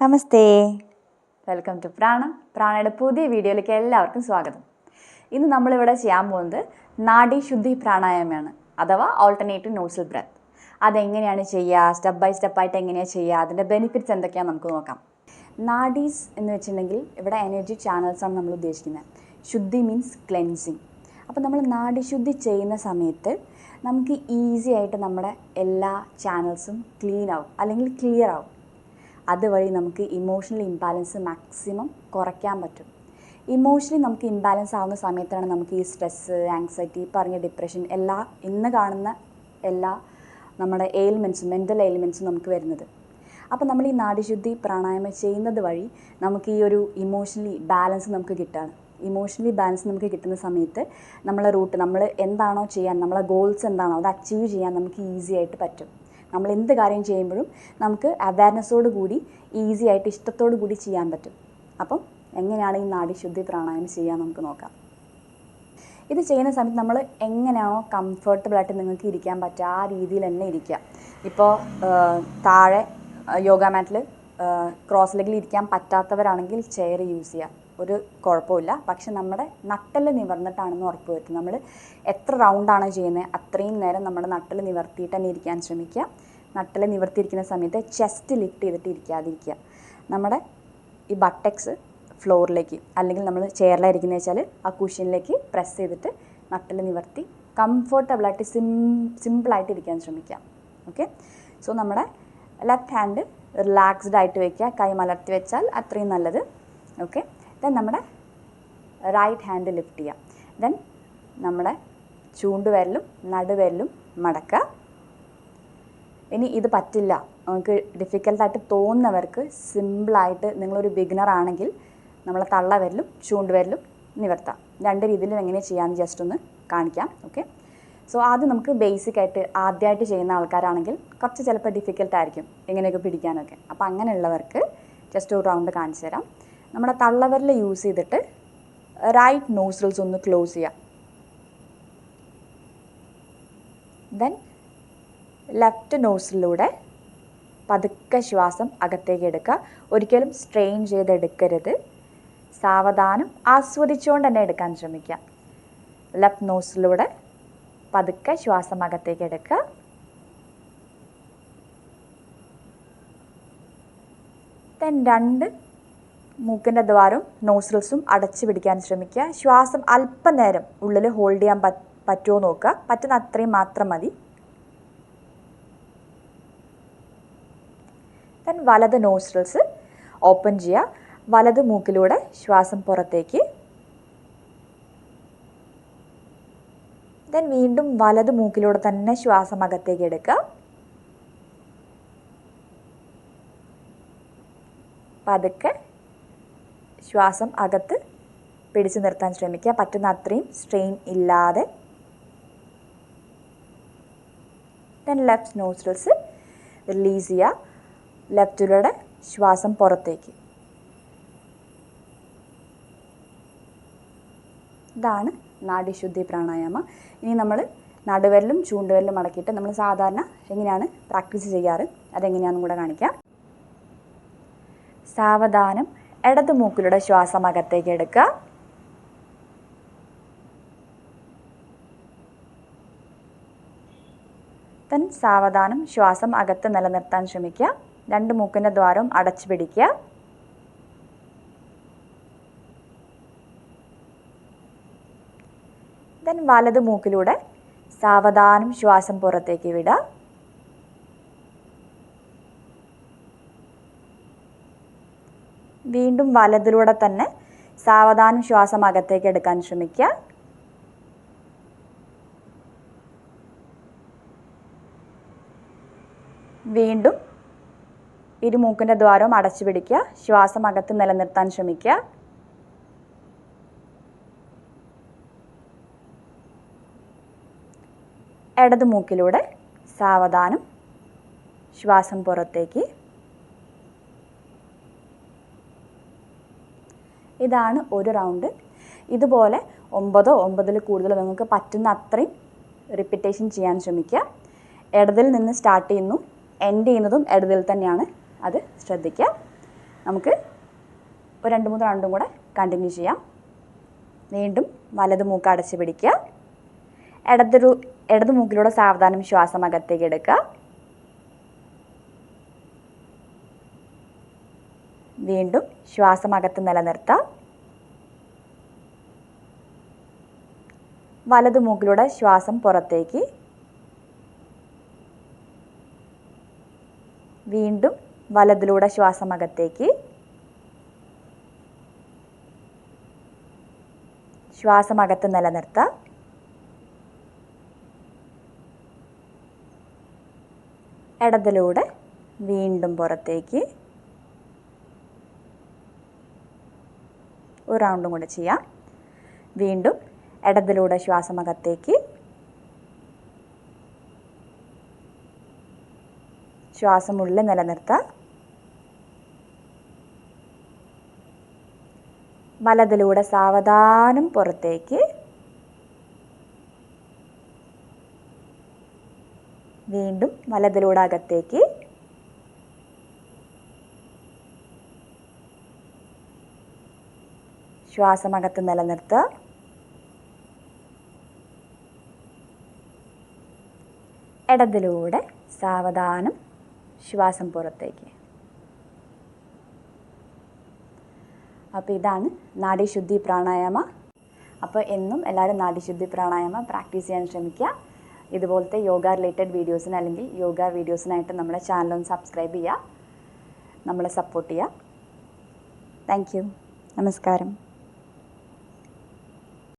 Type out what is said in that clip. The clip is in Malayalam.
നമസ്തേ. വെൽക്കം ടു പ്രാണ പ്രാണയുടെ പുതിയ വീഡിയോയിലേക്ക് എല്ലാവർക്കും സ്വാഗതം. ഇന്ന് നമ്മളിവിടെ ചെയ്യാൻ പോകുന്നത് നാഡി ശുദ്ധി പ്രാണായാമമാണ് അഥവാ ഓൾട്ടർനേറ്റീവ് നോസൽ ബ്രെത്ത് അതെങ്ങനെയാണ് ചെയ്യുക? സ്റ്റെപ്പ് ബൈ സ്റ്റെപ്പായിട്ട് എങ്ങനെയാണ് ചെയ്യുക? അതിന്റെ ബെനിഫിറ്റ്സ് എന്തൊക്കെയാണെന്ന് നമുക്ക് നോക്കാം. നാഡീസ് എന്ന് വെച്ചിട്ടുണ്ടെങ്കിൽ ഇവിടെ എനർജി ചാനൽസാണ് നമ്മൾ ഉദ്ദേശിക്കുന്നത്. ശുദ്ധി മീൻസ് ക്ലെൻസിങ് അപ്പോൾ നമ്മൾ നാഡിശുദ്ധി ചെയ്യുന്ന സമയത്ത് നമുക്ക് ഈസി ആയിട്ട് നമ്മുടെ എല്ലാ ചാനൽസും ക്ലീൻ ആവും അല്ലെങ്കിൽ ക്ലിയർ ആവും. അതുവഴി നമുക്ക് ഇമോഷണൽ ഇംബാലൻസ് മാക്സിമം കുറയ്ക്കാൻ പറ്റും. ഇമോഷണലി നമുക്ക് ഇംബാലൻസ് ആവുന്ന സമയത്താണ് നമുക്ക് ഈ സ്ട്രെസ്സ് ആങ്സൈറ്റി പറഞ്ഞ ഡിപ്രഷൻ എല്ലാ ഇന്ന് കാണുന്ന എല്ലാ നമ്മുടെ എയിൽമെന്റ്സും മെന്റൽ എയിൽമെന്റ്സും നമുക്ക് വരുന്നത്. അപ്പോൾ നമ്മൾ ഈ നാടിശുദ്ധി പ്രാണായാമം ചെയ്യുന്നത് വഴി നമുക്ക് ഈ ഒരു ഇമോഷണലി ബാലൻസ് നമുക്ക് കിട്ടുകയാണ് ഇമോഷണലി ബാലൻസ് നമുക്ക് കിട്ടുന്ന സമയത്ത് നമ്മളെ റൂട്ട് നമ്മൾ എന്താണോ ചെയ്യാൻ നമ്മളെ ഗോൾസ് എന്താണോ അത് അച്ചീവ് ചെയ്യാൻ നമുക്ക് ഈസി ആയിട്ട് പറ്റും. നമ്മൾ എന്ത് കാര്യം ചെയ്യുമ്പോഴും നമുക്ക് അവയർനെസ്സോട് കൂടി ഈസി ആയിട്ട് ഇഷ്ടത്തോടു കൂടി ചെയ്യാൻ പറ്റും. അപ്പം എങ്ങനെയാണ് ഈ നാഡിശുദ്ധി പ്രാണായാമം ചെയ്യാൻ നമുക്ക് നോക്കാം. ഇത് ചെയ്യുന്ന സമയത്ത് നമ്മൾ എങ്ങനെയാണോ കംഫർട്ടബിളായിട്ട് നിങ്ങൾക്ക് ഇരിക്കാൻ പറ്റുക ആ രീതിയിൽ തന്നെ ഇരിക്കുക. ഇപ്പോൾ താഴെ യോഗ മാറ്റിൽ ക്രോസ് ലെഗിൽ ഇരിക്കാൻ പറ്റാത്തവരാണെങ്കിൽ ചെയർ യൂസ് ചെയ്യാം. ഒരു കുഴപ്പമില്ല. പക്ഷെ നമ്മുടെ നട്ടൽ നിവർന്നിട്ടാണെന്ന് ഉറപ്പ് വരുത്തും. നമ്മൾ എത്ര റൗണ്ടാണ് ചെയ്യുന്നത് അത്രയും നേരം നമ്മുടെ നട്ടൽ നിവർത്തിയിട്ട് തന്നെ ഇരിക്കാൻ ശ്രമിക്കുക. നട്ടൽ നിവർത്തിയിരിക്കുന്ന സമയത്ത് ചെസ്റ്റ് ലിഫ്റ്റ് ചെയ്തിട്ട് ഇരിക്കാതിരിക്കുക. നമ്മുടെ ഈ ബട്ടക്സ് ഫ്ലോറിലേക്ക് അല്ലെങ്കിൽ നമ്മൾ ചെയറിലായിരിക്കുന്നത് വെച്ചാൽ ആ കുഷ്യനിലേക്ക് പ്രസ് ചെയ്തിട്ട് നട്ടൽ നിവർത്തി കംഫർട്ടബിളായിട്ട് സിം സിമ്പിളായിട്ട് ഇരിക്കാൻ ശ്രമിക്കാം ഓക്കെ സോ നമ്മുടെ ലെഫ്റ്റ് ഹാൻഡ് റിലാക്സ്ഡ് ആയിട്ട് വയ്ക്കുക കൈ മലർത്തി വെച്ചാൽ അത്രയും നല്ലത്. ഓക്കെ ദെൻ നമ്മുടെ റൈറ്റ് ഹാൻഡ് ലിഫ്റ്റ് ചെയ്യാം. ദെൻ നമ്മുടെ ചൂണ്ടുവിരലും നടുവിരലും മടക്കുക. ഇനി ഇത് പറ്റില്ല. നമുക്ക് ഡിഫിക്കൽട്ടായിട്ട് തോന്നുന്നവർക്ക് സിമ്പിളായിട്ട് നിങ്ങളൊരു ബിഗിനർ ആണെങ്കിൽ നമ്മളെ തള്ളവിരലും ചൂണ്ടുവിരലും നിവർത്താം. രണ്ട് രീതിയിലും എങ്ങനെ ചെയ്യാമെന്ന് ജസ്റ്റ് ഒന്ന് കാണിക്കാം. ഓക്കെ സോ ആദ്യം നമുക്ക് ബേസിക് ആയിട്ട് ആദ്യമായിട്ട് ചെയ്യുന്ന ആൾക്കാരാണെങ്കിൽ കുറച്ച് ചിലപ്പോൾ ഡിഫിക്കൽട്ട് ആയിരിക്കും എങ്ങനെയൊക്കെ പിടിക്കാനൊക്കെ. അപ്പോൾ അങ്ങനെയുള്ളവർക്ക് ജസ്റ്റ് ഒരു റൗണ്ട് കാണിച്ചു തരാം. നമ്മുടെ തള്ളവരിൽ യൂസ് ചെയ്തിട്ട് റൈറ്റ് നോസ്ട്രൽസ് ഒന്ന് ക്ലോസ് ചെയ്യാം. ദെൻ ലെഫ്റ്റ് നോസിലൂടെ പതുക്കെ ശ്വാസം അകത്തേക്ക് എടുക്കുക. ഒരിക്കലും സ്ട്രെയിൻ ചെയ്തെടുക്കരുത്. സാവധാനം ആസ്വദിച്ചുകൊണ്ട് തന്നെ എടുക്കാൻ ശ്രമിക്കുക. ലെഫ്റ്റ് നോസിലൂടെ പതുക്കെ ശ്വാസം അകത്തേക്ക് എടുക്കുക. ദെൻ രണ്ട് മൂക്കിന്റെ ദ്വാരവും നോസിൽസും അടച്ചു പിടിക്കാൻ ശ്രമിക്കുക. ശ്വാസം അല്പനേരം ഉള്ളിൽ ഹോൾഡ് ചെയ്യാൻ പറ്റ് പറ്റുമോ നോക്കുക. പറ്റുന്ന അത്രയും മാത്രം മതി. ദെൻ വലത് നോസ്ട്രൽസ് ഓപ്പൺ ചെയ്യുക. വലത് മൂക്കിലൂടെ ശ്വാസം പുറത്തേക്ക് ദെൻ വീണ്ടും വലത് മൂക്കിലൂടെ തന്നെ ശ്വാസം അകത്തേക്ക് എടുക്കുക. പതുക്കെ ശ്വാസം അകത്ത് പിടിച്ചു നിർത്താൻ ശ്രമിക്കുക. പറ്റുന്ന അത്രയും സ്ട്രെയിൻ ഇല്ലാതെ. ദെൻ ലെഫ്റ്റ് നോസ്ട്രൽസ് റിലീസ് ചെയ്യുക. ലെഫ്റ്റിലൂടെ ശ്വാസം പുറത്തേക്ക്. ഇതാണ് നാഡീശുദ്ധി പ്രാണായാമ. ഇനി നമ്മൾ നടുവിരലും ചൂണ്ടുവരലും മടക്കിയിട്ട് നമ്മൾ സാധാരണ എങ്ങനെയാണ് പ്രാക്ടീസ് ചെയ്യാറ്? അതെങ്ങനെയാണെന്നും കൂടെ കാണിക്കാം. സാവധാനം ഇടത് മൂക്കിലൂടെ ശ്വാസം അകത്തേക്ക് എടുക്കുക. തൻ സാവധാനം ശ്വാസം അകത്ത് നിലനിർത്താൻ ശ്രമിക്കുക. രണ്ട് മൂക്കിന്റെ ദ്വാരവും അടച്ചു പിടിക്കുക. ദെൻ വലത് മൂക്കിലൂടെ സാവധാനം ശ്വാസം പുറത്തേക്ക് വിടുക. വീണ്ടും വലതിലൂടെ തന്നെ സാവധാനം ശ്വാസം അകത്തേക്ക് എടുക്കാൻ ശ്രമിക്കുക. വീണ്ടും ഇരുമൂക്കിന്റെ ദ്വാരവും അടച്ചു പിടിക്കുക. ശ്വാസം അകത്ത് നിലനിർത്താൻ ശ്രമിക്കുക. ഇടത് മൂക്കിലൂടെ സാവധാനം ശ്വാസം പുറത്തേക്ക്. ഇതാണ് ഒരു റൗണ്ട്. ഇതുപോലെ ഒമ്പതോ ഒമ്പതിൽ കൂടുതലോ നിങ്ങൾക്ക് പറ്റുന്ന അത്രയും റിപ്പീറ്റേഷൻ ചെയ്യാൻ ശ്രമിക്കുക. ഇടതിൽ നിന്ന് സ്റ്റാർട്ട് ചെയ്യുന്നു എൻഡ് ചെയ്യുന്നതും ഇടതിൽ തന്നെയാണ്. അത് ശ്രദ്ധിക്കുക. നമുക്ക് ഒരു രണ്ട് മൂന്ന് റൗണ്ടും കൂടെ കണ്ടിന്യൂ ചെയ്യാം. വീണ്ടും വലത് മൂക്ക് അടച്ച് പിടിക്കുക. ഇടതൊരു ഇടത് മൂക്കിലൂടെ സാവധാനം ശ്വാസം അകത്തേക്ക് എടുക്കുക. വീണ്ടും ശ്വാസം അകത്ത് നിലനിർത്താം വലത് മൂക്കിലൂടെ ശ്വാസം പുറത്തേക്ക്. വീണ്ടും വലതിലൂടെ ശ്വാസം അകത്തേക്ക്. ശ്വാസം അകത്ത് നിലനിർത്താം ഇടതിലൂടെ വീണ്ടും പുറത്തേക്ക് ഒരു റൗണ്ടും കൂടെ ചെയ്യാം. വീണ്ടും ഇടതിലൂടെ ശ്വാസമകത്തേക്ക് ശ്വാസം ഉള്ളിൽ നിലനിർത്താം. വലതിലൂടെ സാവധാനം പുറത്തേക്ക്. വീണ്ടും വലതിലൂടെ അകത്തേക്ക് ശ്വാസം അകത്ത് നിലനിർത്തുക. ഇടതിലൂടെ സാവധാനം ശ്വാസം പുറത്തേക്ക്. അപ്പോൾ ഇതാണ് നാഡീശുദ്ധി പ്രാണായാമ. അപ്പോൾ എന്നും എല്ലാവരും നാഡീശുദ്ധി പ്രാണായാമ പ്രാക്ടീസ് ചെയ്യാൻ ശ്രമിക്കുക. ഇതുപോലത്തെ യോഗ റിലേറ്റഡ് വീഡിയോസിന് അല്ലെങ്കിൽ യോഗ വീഡിയോസിനായിട്ട് നമ്മുടെ ചാനലൊന്ന് സബ്സ്ക്രൈബ് ചെയ്യുക. നമ്മളെ സപ്പോർട്ട് ചെയ്യുക. താങ്ക് നമസ്കാരം.